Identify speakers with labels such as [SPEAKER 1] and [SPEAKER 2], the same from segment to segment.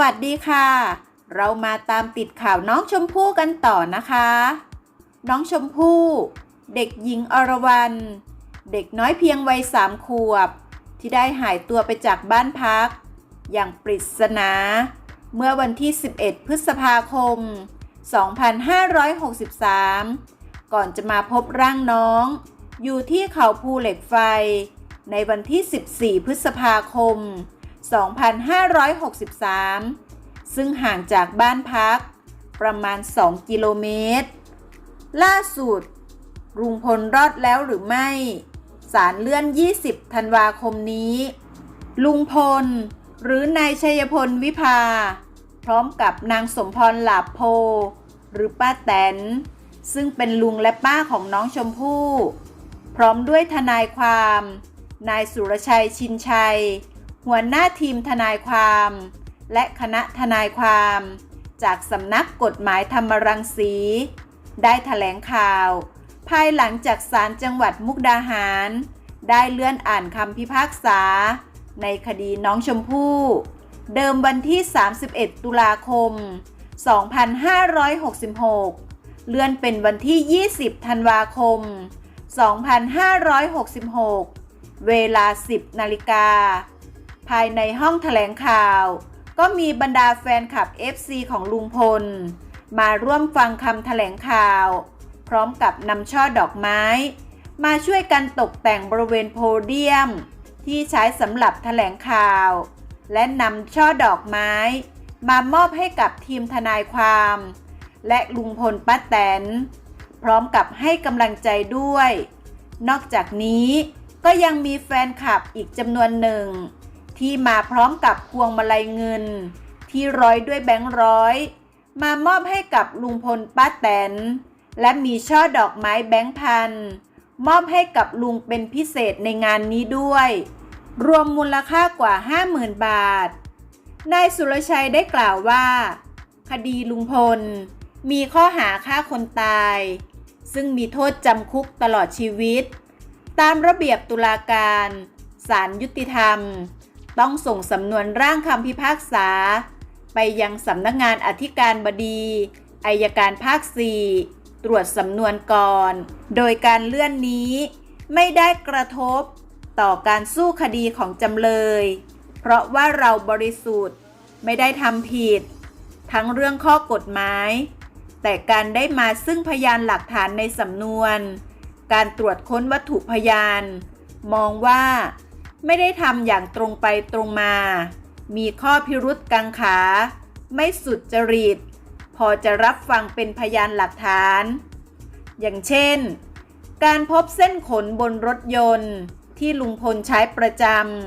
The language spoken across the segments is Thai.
[SPEAKER 1] วัสดีค่ะ เรามาตามติดข่าวน้องชมพู่กันต่อนะคะ น้องชมพู่ เด็กหญิงอรวรรณเด็กน้อยเพียงวัยสามขวบ ที่ได้หายตัวไปจากบ้านพัก อย่างปริศนา เมื่อวันที่ 11 พฤษภาคม 2563 ก่อนจะมาพบร่างน้อง อยู่ที่เขาภูเหล็กไฟ ในวันที่ 14 พฤษภาคม 2563 ซึ่งห่างจากบ้านพักประมาณ 2 กิโลเมตร ล่าสุดลุงพลรอดแล้วหรือไม่ สารเลื่อน 20 ธันวาคมนี้ ลุงพล หรือนายชัยพลวิภา พร้อมกับนางสมพรหลาบโพ หรือป้าแตน ซึ่งเป็นลุงและป้าของน้องชมพู่ พร้อมด้วยทนายความ นายสุรชัยชินชัย หัวหน้าทีมทนายความ และคณะทนายความ จากสำนักกฎหมายธรรมรังสี ได้แถลงข่าว ภายหลังจากศาลจังหวัดมุกดาหาร ได้เลื่อนอ่านคำพิพากษา ในคดีน้องชมพู่ เดิมวันที่ 31 ตุลาคม 2566 เลื่อนเป็นวันที่ 20 ธันวาคม 2566 เวลา 10 นาฬิกา ภายในห้องแถลงข่าว ก็มีบรรดาแฟนคลับ FC ของลุงพล มาร่วมฟังคำแถลงข่าว พร้อมกับนำช่อดอกไม้ มาช่วยกันตกแต่งบริเวณโพเดียม ที่ใช้สำหรับแถลงข่าว และนำช่อดอกไม้ มามอบให้กับทีมทนายความ และลุงพลป้าแตน พร้อมกับให้กำลังใจด้วย นอกจากนี้ก็ยังมีแฟนคลับอีกจำนวนหนึ่ง ที่มาพร้อมกับพวงมาลัยเงิน ที่ร้อยด้วยแบงค์ร้อย มามอบให้กับลุงพลป้าแตน และมีช่อดอกไม้แบงค์พันมอบให้กับลุงเป็นพิเศษในงานนี้ด้วย รวมมูลค่ากว่า 50,000 บาท นายสุรชัยได้กล่าวว่า คดีลุงพล มีข้อหาฆ่าคนตาย ซึ่งมีโทษจำคุกตลอดชีวิต ตามระเบียบตุลาการศาลยุติธรรม ต้องส่งสำนวนร่างคำพิพากษา ไปยังสำนักงานอธิการบดีอายการภาค 4 ตรวจสำนวนก่อน โดยการเลื่อนนี้ไม่ได้กระทบต่อการสู้คดีของจำเลย เพราะว่าเราบริสุทธิ์ไม่ได้ทำผิด ทั้งเรื่องข้อกฎหมาย แต่การได้มาซึ่งพยานหลักฐานในสำนวน การตรวจค้นวัตถุพยาน มองว่า ไม่ได้ทำอย่างตรงไปตรงมา มีข้อพิรุษกังขา ไม่สุดจริต พอจะรับฟังเป็นพยานหลักฐาน อย่างเช่น การพบเส้นขนบนรถยนต์ ที่ลุงพลใช้ประจ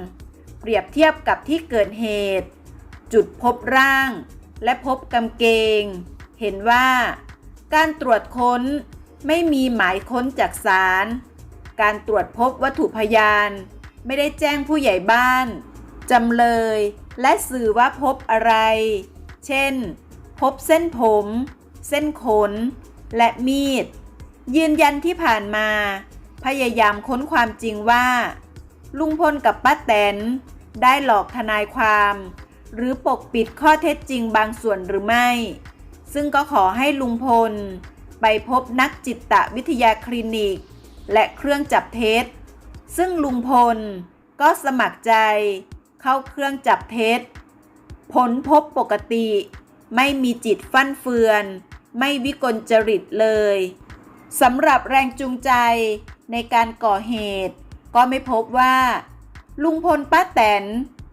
[SPEAKER 1] ำ เปรียบเทียบกับที่เกิดเหตุ จุดพบร่าง และพบกำเกง เห็นว่า การตรวจค้นไม่มีหมายค้นจากศาล การตรวจพบวัตถุพยาน ไม่ได้แจ้งผู้ใหญ่บ้านจำเลย และสื่อว่าพบอะไร เช่น พบเส้นผม เส้นขน และมีด ยืนยันที่ผ่านมา พยายามค้นความจริงว่า ลุงพลกับป้าแตน ได้หลอกทนายความ หรือปกปิดข้อเท็จจริงบางส่วนหรือไม่ ซึ่งก็ขอให้ลุงพล ไปพบนักจิตวิทยาคลินิก และเครื่องจับเท็จ ซึ่งลุงพลก็สมัครใจเข้าเครื่องจับเท็จ ผลพบปกติ ไม่มีจิตฟั่นเฟือน ไม่วิกลจริตเลยสำหรับแรงจูงใจในการก่อเหตุ ก็ไม่พบว่า ลุงพลป้าแตน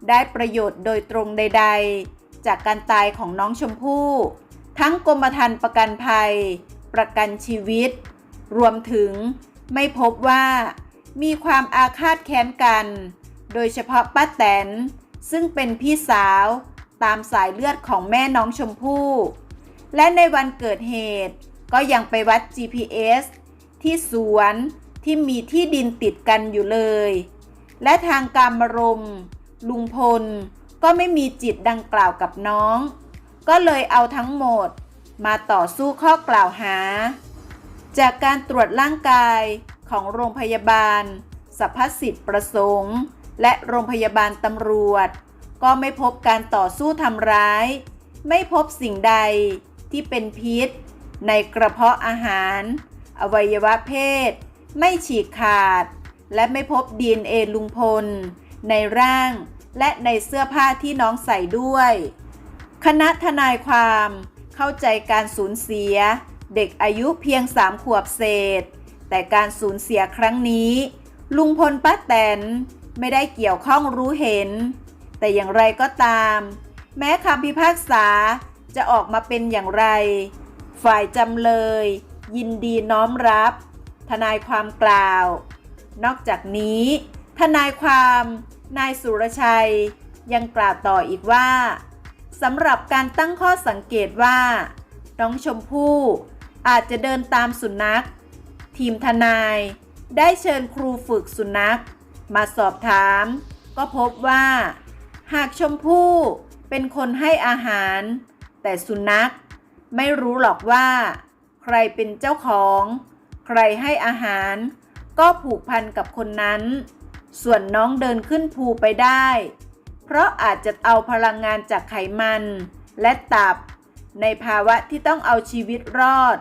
[SPEAKER 1] ได้ประโยชน์โดยตรงใด ๆ จากการตายของน้องชมพู่ ทั้งกรมธรรม์ประกันภัย ประกันชีวิต รวมถึงไม่พบว่า มีความอาฆาตแค้นกัน โดยเฉพาะป้าแตน ซึ่งเป็นพี่สาวตามสายเลือดของแม่น้องชมพู่ และในวันเกิดเหตุก็ยังไปวัด GPS ที่สวนที่มีที่ดินติดกันอยู่เลย และทางการมรม ลุงพล ก็ไม่มีจิตดังกล่าวกับน้อง ก็เลยเอาทั้งหมดมาต่อสู้ข้อกล่าวหา จากการตรวจร่างกาย ของโรงพยาบาลสรรพสิทธิประสงค์ และโรงพยาบาลตำรวจกก็ไม่พบการต่อสู้ทำร้าย ไม่พบสิ่งใดที่เป็นพิษ ในกระเพาะอาหาร อวัยวะเพศ ไม่ฉีกขาด และไม่พบ DNA ลุงพล ในร่างและในเสื้อผ้าที่น้องใส่ด้วย คณะทนายความเข้าใจการสูญเสีย เด็กอายุเพียงสามขวบเศษ แต่การสูญเสียครั้งนี้ ลุงพลป้าแตนไม่ได้เกี่ยวข้องรู้เห็น แต่อย่างไรก็ตาม แม้คำพิพากษาจะออกมาเป็นอย่างไร ฝ่ายจำเลย ยินดีน้อมรับ ทนายความกล่าว นอกจากนี้ ทนายความนายสุรชัยยังกล่าวต่ออีกว่าสำหรับการตั้งข้อสังเกตว่า น้องชมพู่อาจจะเดินตามสุนัข ทีมทนาย ได้เชิญครูฝึกสุนัข มาสอบถาม ก็พบว่า หากชมพู่เป็นคนให้อาหาร แต่สุนัข ไม่รู้หรอกว่า ใครเป็นเจ้าของ ใครให้อาหาร ก็ผูกพันกับคนนั้น ส่วนน้องเดินขึ้นภูไปได้ เพราะอาจจะเอาพลังงานจากไขมัน และตับ ในภาวะที่ต้องเอาชีวิตรอด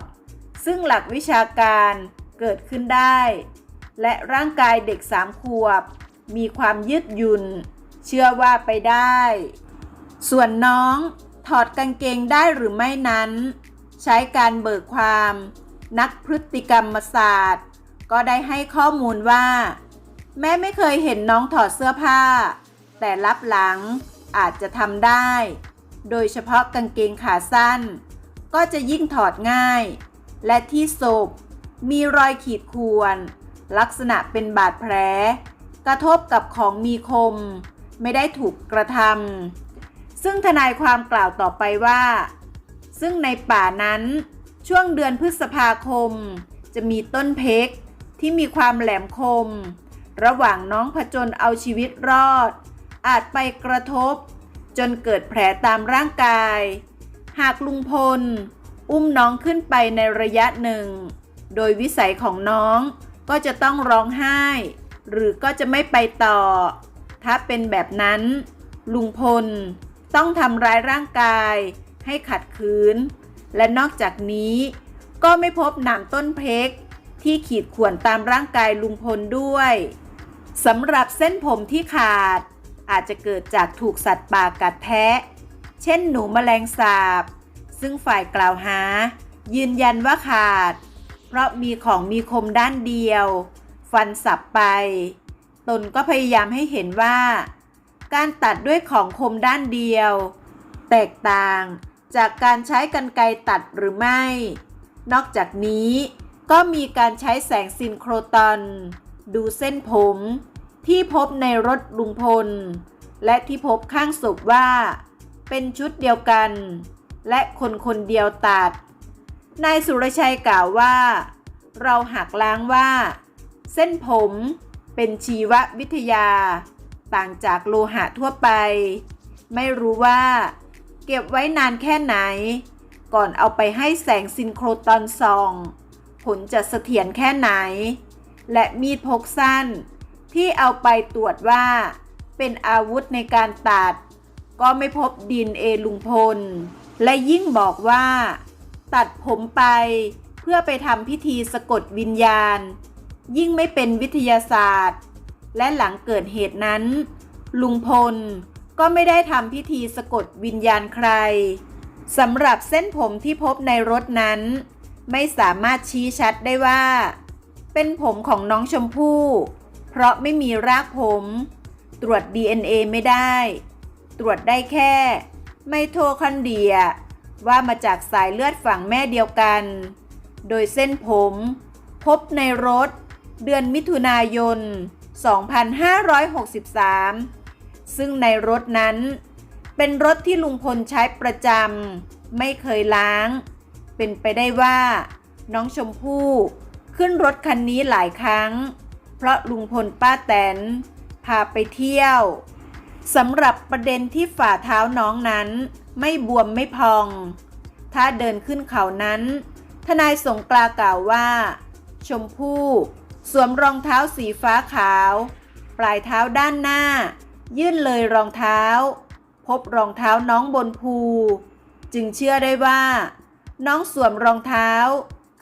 [SPEAKER 1] ซึ่งหลักวิชาการ เกิดขึ้นได้ และร่างกายเด็กสามขวบ มีความยืดหยุ่น เชื่อว่าไปได้ ส่วนน้องถอดกางเกงได้หรือไม่นั้น ใช้การเบิกความ นักพฤติกรรมศาสตร์ ก็ได้ให้ข้อมูลว่า แม่ไม่เคยเห็นน้องถอดเสื้อผ้า แต่รับหลังอาจจะทำได้ โดยเฉพาะกางเกงขาสั้น ก็จะยิ่งถอดง่าย และที่ศพ มีรอยขีดข่วน ลักษณะเป็นบาดแผล กระทบกับของมีคม ไม่ได้ถูกกระทำซึ่งทนายความกล่าวต่อไปว่า ซึ่งในป่านั้นช่วงเดือนพฤษภาคม จะมีต้นเพกที่มีความแหลมคม ระหว่างน้องผจญเอาชีวิตรอด อาจไปกระทบ จนเกิดแผลตามร่างกาย หากลุงพล อุ้มน้องขึ้นไปในระยะหนึ่ง โดยวิสัยของน้องก็จะต้องร้องไห้ หรือก็จะไม่ไปต่อ ถ้าเป็นแบบนั้น ลุงพลต้องทำร้ายร่างกาย ให้ขัดขืน และนอกจากนี้ก็ไม่พบหนามต้นเพกที่ขีดข่วนตามร่างกายลุงพลด้วยสำหรับเส้นผมที่ขาด อาจจะเกิดจากถูกสัตว์ป่ากัดแทะ เช่นหนูแมลงสาบ ซึ่งฝ่ายกล่าวหา ยืนยันว่าขาด เพราะมีของมีคมด้านเดียว ฟันสับไป ตนก็พยายามให้เห็นว่า การตัดด้วยของคมด้านเดียว แตกต่างจากการใช้กรรไกรตัดหรือไม่ นอกจากนี้ก็มีการใช้แสงซินโครตอน ดูเส้นผมที่พบในรถลุงพล และที่พบข้างศพว่า เป็นชุดเดียวกัน และคนคนเดียวตัด นายสุรชัยกล่าวว่า เราหักล้างว่า เส้นผมเป็นชีววิทยา ต่างจากโลหะทั่วไป ไม่รู้ว่า เก็บไว้นานแค่ไหน ก่อนเอาไปให้แสงซินโครตอนส่อง ผลจะเสถียรแค่ไหน และมีดพกสั้น ที่เอาไปตรวจว่า เป็นอาวุธในการตัด ก็ไม่พบดินเอลุงพล และยิ่งบอกว่า ตัดผมไปเพื่อไปทำพิธีสะกดวิญญาณ ยิ่งไม่เป็นวิทยาศาสตร์ และหลังเกิดเหตุนั้น ลุงพลก็ไม่ได้ทำพิธีสะกดวิญญาณใครสำหรับเส้นผมที่พบในรถนั้น ไม่สามารถชี้ชัดได้ว่า เป็นผมของน้องชมพู่ เพราะไม่มีรากผม ตรวจ DNA ไม่ได้ ตรวจได้แค่ ไมโทคอนเดรีย ว่ามาจากสายเลือดฝั่งแม่เดียวกัน โดยเส้นผม พบในรถ เดือนมิถุนายน 2563 ซึ่งในรถนั้น เป็นรถที่ลุงพลใช้ประจำไม่เคยล้าง เป็นไปได้ว่า น้องชมพู่ขึ้นรถคันนี้หลายครั้ง เพราะลุงพลป้าแตน พาไปเที่ยวสำหรับประเด็นที่ฝ่าเท้าน้องนั้น ไม่บวมไม่พอง ถ้าเดินขึ้นเขานั้น ทนายสงกลากล่าวว่า ชมพู่สวมรองเท้าสีฟ้าขาว ปลายเท้าด้านหน้า ยื่นเลยรองเท้า พบรองเท้าน้องบนภู จึงเชื่อได้ว่า น้องสวมรองเท้า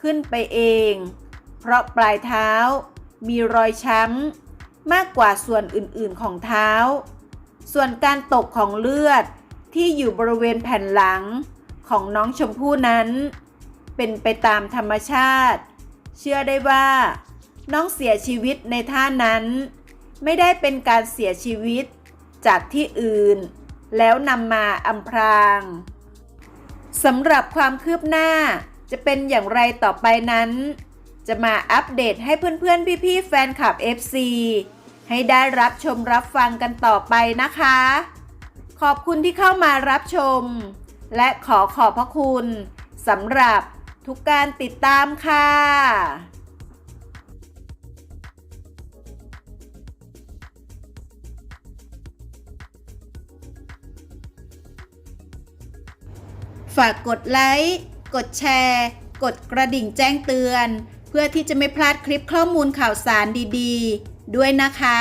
[SPEAKER 1] ขึ้นไปเอง เพราะปลายเท้ามีรอยช้ำมากกว่าส่วนอื่นๆของเท้า ส่วนการตกของเลือด ที่อยู่บริเวณแผ่นหลังของน้องชมพู่นั้น เป็นไปตามธรรมชาติ เชื่อได้ว่า น้องเสียชีวิตในท่านั้น ไม่ได้เป็นการเสียชีวิตจากที่อื่น แล้วนำมาอำพรางสำหรับความคืบหน้าจะเป็นอย่างไรต่อไปนั้น จะมาอัปเดตให้เพื่อนๆ พี่ๆ แฟนคลับ FC ให้ได้รับชมรับฟังกันต่อไปนะคะ ขอบคุณที่เข้ามารับชม และขอขอบพระคุณสำหรับทุกการติดตามค่ะฝากกดไลค์ กดแชร์ กดกระดิ่งแจ้งเตือน เพื่อที่จะไม่พลาดคลิปข้อมูลข่าวสารดีๆ ด้วยนะคะ